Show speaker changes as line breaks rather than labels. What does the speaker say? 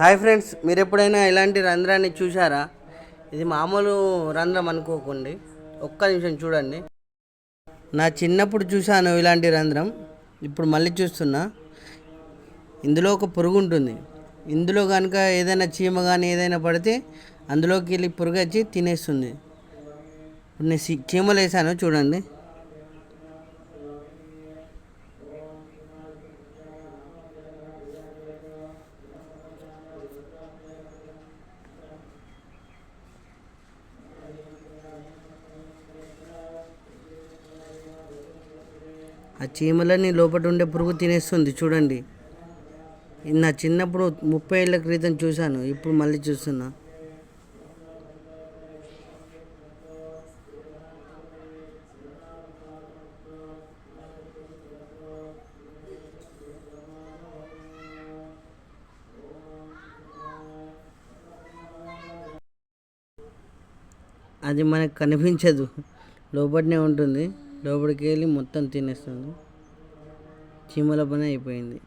Hi friends మీరు ఎప్పుడైనా ఇలాంటి రంధ్రాన్ని చూసారా ఇది మామూలు రంధ్రం అనుకోకండి. ఒక్క నిమిషం చూడండి. నా చిన్నప్పుడు చూశాను ఇలాంటి రంధ్రం. ఇప్పుడు మళ్ళీ చూస్తున్నా. ఇందులో ఒక పురుగు ఉంటుంది. ఇందులో కనుక ఏదైనా చీమ కానీ ఏదైనా పడితే అందులోకి వెళ్ళి పురుగు వచ్చి తినేస్తుంది. ఇప్పుడు నేను చీమలు వేసాను చూడండి. ఆ చీమలన్నీ లోపల ఉండే పురుగు తినేస్తుంది చూడండి. నా చిన్నప్పుడు ముప్పై ఏళ్ళ క్రితం చూశాను ఇప్పుడు మళ్ళీ చూస్తున్నా. అది మనకు కనిపించదు లోపలనే ఉంటుంది. లోపలికి వెళ్ళి మొత్తం తినేస్తుంది. చీమల పని అయిపోయింది.